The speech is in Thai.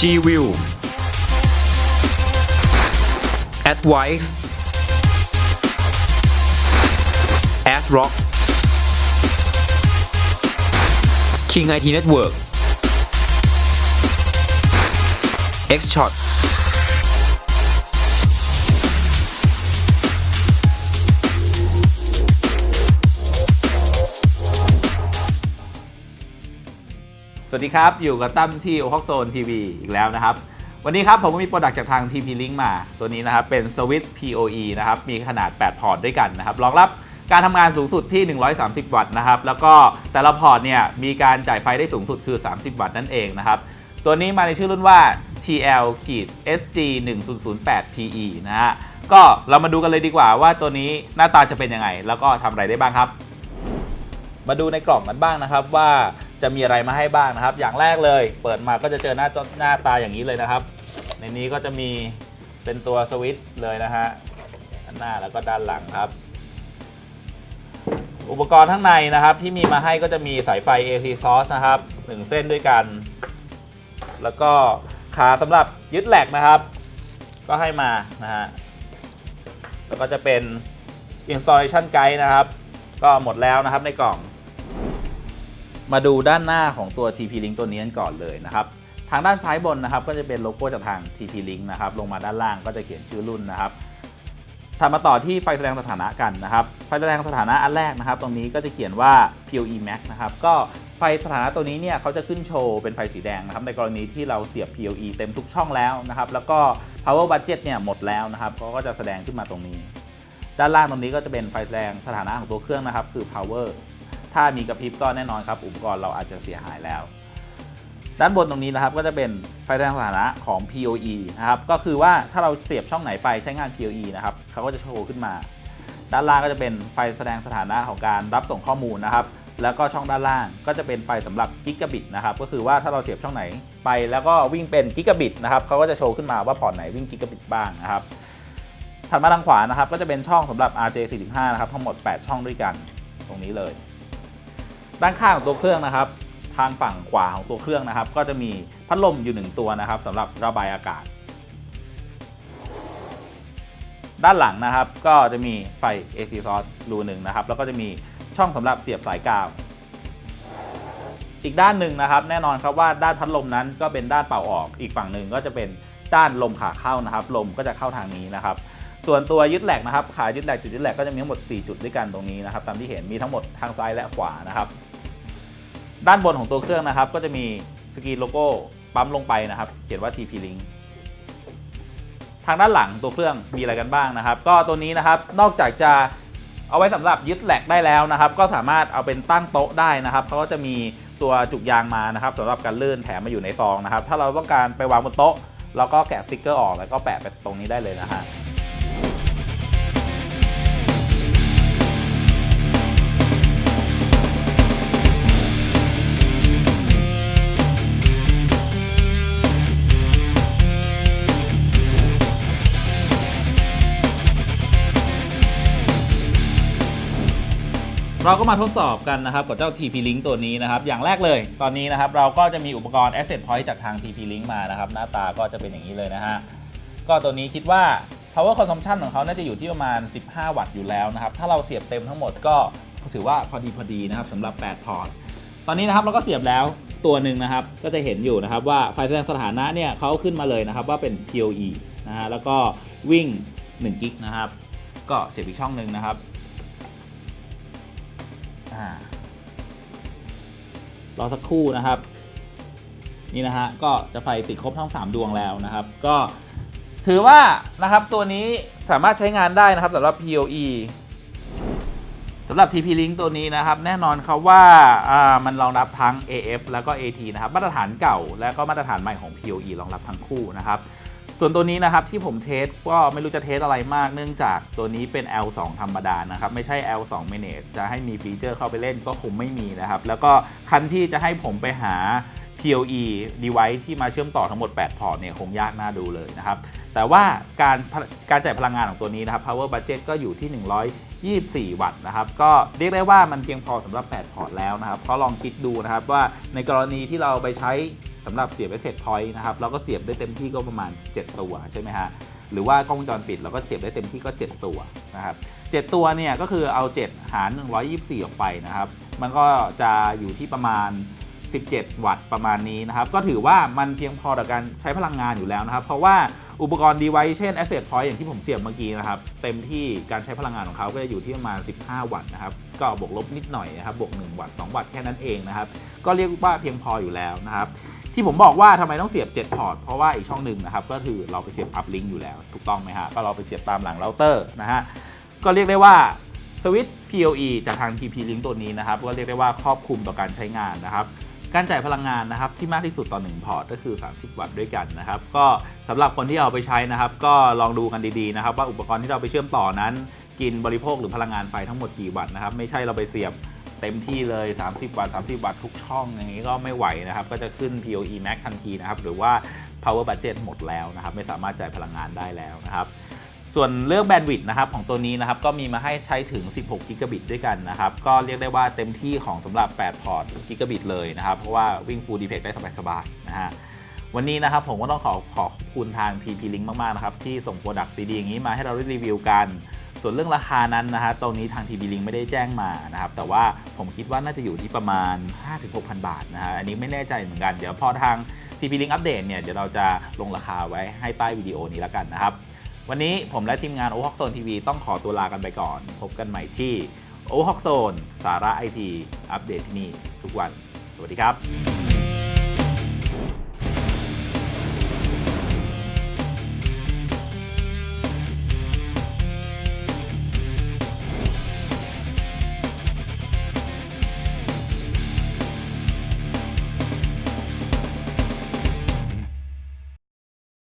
G-View Advice ASRock King IT Network. Xshot สวัสดีครับ อยู่กับตั้มที่โอฮอกโซนทีวีอีกแล้วนะครับ วันนี้ครับผมก็มีโปรดักต์จากทาง TP Link มา ตัวนี้นะครับ เป็นสวิตช์ PoE นะครับ มีขนาด 8 พอร์ตด้วยกันนะครับ รองรับการทำงานสูงสุดที่ 130 วัตต์นะครับ แล้วก็แต่ละพอร์ตเนี่ย มีการจ่ายไฟได้สูงสุดคือ 30 วัตต์นั่นเองนะครับ ตัวนี้มาในชื่อรุ่นว่า TL SG 1008 PE นะฮะ ก็เรามาดูกันเลยดีกว่าว่าตัวนี้หน้าตาจะเป็นยังไง แล้วก็ทำอะไรได้บ้างครับ มาดูในกล่องกันบ้างนะครับว่า จะมีอะไรมาให้บ้างนะครับ อย่างแรกเลย เปิดมาก็จะเจอหน้าจอหน้าตาอย่างนี้เลยนะครับ ในนี้ก็จะมีเป็นตัวสวิตช์เลยนะฮะด้านหน้าแล้วก็ด้านหลังครับ อุปกรณ์ข้างในนะครับที่มีมาให้ก็จะมีสายไฟ AC source นะครับหนึ่งเส้นด้วยกัน แล้วก็ขาสำหรับยึดแหลกนะครับ ก็ให้มานะฮะแล้วก็จะเป็น installation guide นะครับ ก็หมดแล้วนะครับในกล่อง มาดูด้านหน้าของตัว TP Link ตัวนี้กันก่อนเลยนะครับ ทางด้านซ้ายบนนะครับ ก็จะเป็นโลโก้จากทาง TP Link นะครับ ลงมาด้านล่างก็จะเขียนชื่อรุ่นนะครับถัดมาต่อที่ไฟแสดงสถานะกันนะครับ ไฟแสดงสถานะอันแรกนะครับ ตรงนี้ก็จะเขียนว่า PoE Max นะครับ ก็ไฟสถานะตัวนี้เนี่ยเขาจะขึ้นโชว์เป็นไฟสีแดงนะครับ ในกรณีที่เราเสียบ PoE เต็มทุกช่องแล้วนะครับ แล้วก็ power budget เนี่ยหมดแล้วนะครับเขาก็จะแสดงขึ้นมาตรงนี้ ด้านล่างตรงนี้ก็จะเป็นไฟแสดงสถานะของตัวเครื่องนะครับ คือ power ถ้ามีกระพริบก็แน่นอนครับ อุปกรณ์เราอาจจะเสียหายแล้ว ด้านบนตรงนี้นะครับก็จะเป็นไฟแสดงสถานะของ PoE นะครับก็คือว่าถ้าเราเสียบช่องไหนไปใช้งาน PoE นะครับเขาก็จะโชว์ขึ้นมา ด้านล่างก็จะเป็นไฟแสดงสถานะของการรับส่งข้อมูลนะครับแล้วก็ช่องด้านล่างก็จะเป็นไฟสำหรับกิกะบิตนะครับก็คือว่าถ้าเราเสียบช่องไหนไป แล้วก็วิ่งเป็นกิกะบิตนะครับเขาก็จะโชว์ขึ้นมาว่าพอร์ตไหนวิ่งกิกะบิตบ้างนะครับถัดมาทางขวานะครับก็จะเป็นช่องสำหรับ RJ45 นะครับทั้งหมด 8 ช่องด้วยกันตรงนี้เลย ด้านข้างของตัวเครื่องนะครับ ทางฝั่งขวาของตัวเครื่องนะครับ ก็จะมีพัดลมอยู่ 1 ตัวนะครับสำหรับระบายอากาศ ด้านหลังนะครับก็จะมีไฟ AC source รูหนึ่งนะครับ แล้วก็จะมีช่องสำหรับเสียบสายกาว อีกด้านหนึ่งนะครับ แน่นอนครับว่าด้านพัดลมนั้นก็เป็นด้านเป่าออก อีกฝั่งหนึ่งก็จะเป็นด้านลมขาเข้านะครับ ลมก็จะเข้าทางนี้นะครับส่วนตัวยึดแหลกนะครับ ขายึดแหลกจุดยึดแหลกก็จะมีทั้งหมด 4 จุดด้วยกันตรงนี้นะครับ ตามที่เห็นมีทั้งหมดทางซ้ายและขวานะครับ ด้านบนของตัวเครื่องนะครับ ก็จะมีสกรีนโลโก้ปั๊มลงไปนะครับ เขียนว่า TP Link ทางด้านหลังตัวเครื่องมีอะไรกันบ้างนะครับ ก็ตัวนี้นะครับนอกจากจะเอาไว้สำหรับยึดแหลกได้แล้วนะครับ ก็สามารถเอาเป็นตั้งโต๊ะได้นะครับเขาก็จะมีตัวจุกยางมานะครับสำหรับการลื่นแถมมาอยู่ในซองนะครับ ถ้าเราต้องการไปวางบนโต๊ะเราก็แกะสติ๊กเกอร์ออกแล้วก็แปะไปตรงนี้ได้เลยนะฮะ เราก็มาทดสอบกันนะครับกับเจ้า TP Link ตัวนี้นะครับ อย่างแรกเลยตอนนี้นะครับเราก็จะมีอุปกรณ์ Asset Point จากทาง TP Link มานะครับ หน้าตาก็จะเป็นอย่างนี้เลยนะฮะ ก็ตัวนี้คิดว่า power consumption ของเขาน่าจะอยู่ที่ประมาณ 15 วัตต์อยู่แล้วนะครับ ถ้าเราเสียบเต็มทั้งหมดก็ถือว่าพอดีพอดีนะครับสำหรับ 8 พอร์ต ตอนนี้นะครับเราก็เสียบแล้วตัวหนึ่งนะครับ ก็จะเห็นอยู่นะครับว่าไฟแสดงสถานะเนี่ยเขาขึ้นมาเลยนะครับว่าเป็น PoE นะฮะแล้วก็วิ่ง1กิกนะครับก็เสียบอีกช่องหนึ่งนะครับ รอสักครู่นะครับ นี่นะฮะก็จะไฟติดครบทั้ง 3 ดวงแล้วนะครับ ก็ถือว่านะครับตัวนี้สามารถใช้งานได้นะครับสำหรับ PoE สำหรับ TP Link ตัวนี้นะครับ แน่นอนครับว่าอ่ามันรองรับทั้ง AF แล้วก็ AT นะครับ มาตรฐานเก่าและก็มาตรฐานใหม่ของ PoE รองรับทั้งคู่นะครับ ส่วนตัวนี้นะครับที่ผมเทสก็ไม่รู้จะเทสอะไรมากเนื่องจากตัวนี้เป็น L2 ธรรมดานะครับไม่ใช่ L2 Manage จะให้มีฟีเจอร์เข้าไปเล่นก็คงไม่มีนะครับแล้วก็คันที่จะให้ผมไปหา PoE device ที่มาเชื่อมต่อทั้งหมด 8 พอร์ตเนี่ยคงยากน่าดูเลยนะครับ แต่ว่าการการจ่ายพลังงานของตัวนี้นะครับ power budget ก็อยู่ที่ 124 วัตต์นะครับ ก็เรียกได้ว่ามันเพียงพอสำหรับ 8 พอร์ตแล้วนะครับ เพราะลองคิดดูนะครับว่าในกรณีที่เราไปใช้ สำหรับเสียบ Asset Point นะครับเราก็เสียบได้เต็มที่ก็ประมาณ 7 ตัวใช่ไหมฮะหรือว่ากล้องวงจรปิดเราก็เสียบได้เต็มที่ก็ 7 ตัวนะครับ7ตัวเนี่ยก็คือเอา 7 หาร 124 ออกไปนะครับ มันก็จะอยู่ที่ประมาณ 17 วัตต์ประมาณนี้นะครับ ก็ถือว่ามันเพียงพอต่อการใช้พลังงานอยู่แล้วนะครับ เพราะว่าอุปกรณ์ device เช่น asset point อย่างที่ผมเสียบเมื่อกี้นะครับ เต็มที่การใช้พลังงานของเขาก็จะอยู่ที่ประมาณ 15 วัตต์นะครับ ก็บวกลบนิดหน่อยนะครับ บวก 1 วัตต์ 2 วัตต์แค่นั้นเองนะครับ ก็เรียกว่าเพียงพออยู่แล้วนะครับ ที่ผมบอกว่าทำไมต้องเสียบ 7 พอร์ต เพราะว่าอีกช่องหนึ่งนะครับ ก็คือเราไปเสียบ up link อยู่แล้ว ถูกต้องไหมฮะ ก็เราไปเสียบตามหลังเราเตอร์นะฮะ ก็เรียกได้ว่าสวิตช์ PoE จากทาง TP Link ตัวนี้นะครับ ก็เรียกได้ว่าครอบคลุมต่อการใช้งานนะครับ การจ่ายพลังงานนะครับที่มากที่สุดต่อ 1 พอร์ตก็คือ 30 วัตต์ด้วยกันนะครับ ก็สำหรับคนที่เอาไปใช้นะครับ ก็ลองดูกันดีๆนะครับ ว่าอุปกรณ์ที่เราไปเชื่อมต่อนั้น กินบริโภคหรือพลังงานไฟทั้งหมดกี่วัตต์นะครับ ไม่ใช่เราไปเสียบ เต็มที่เลย 30วัตต์30วัตทุกช่องอย่างนี้ก็ไม่ไหวนะครับ ก็จะขึ้น PoE Max ทันทีนะครับ หรือว่า power budget หมดแล้วนะครับ ไม่สามารถจ่ายพลังงานได้แล้วนะครับ ส่วนเรื่องแบนด์วิดต์นะครับของตัวนี้นะครับ ก็มีมาให้ใช้ถึง 16 กิกะบิตด้วยกันนะครับ ก็เรียกได้ว่าเต็มที่ของสำหรับ 8 พอร์ตกิกะบิตเลยนะครับ เพราะว่าวิ่ง Full d p e c ได้สบายๆนะฮะวันนี้นะครับผมก็ต้องขอขอบคุณทาง TP Link มากๆนะครับที่ส่งโปรดักต์ดีๆอย่างนี้มาให้เราได้รีวิวกัน ส่วนเรื่องราคานั้นนะฮะตรงนี้ทาง TP Link ไม่ได้แจ้งมานะครับแต่ว่าผมคิดว่าน่าจะอยู่ที่ประมาณ 5-6,000 บาทนะฮะอันนี้ไม่แน่ใจเหมือนกันเดี๋ยวพอทาง TP Link อัปเดตเนี่ยเดี๋ยวเราจะลงราคาไว้ให้ใต้วิดีโอนี้แล้วกันนะครับวันนี้ผมและทีมงานโอฮอกโซนทีวีต้องขอตัวลากันไปก่อน พบกันใหม่ที่โอฮอกโซนสาระไอทีอัปเดตที่นี่ทุกวัน สวัสดีครับ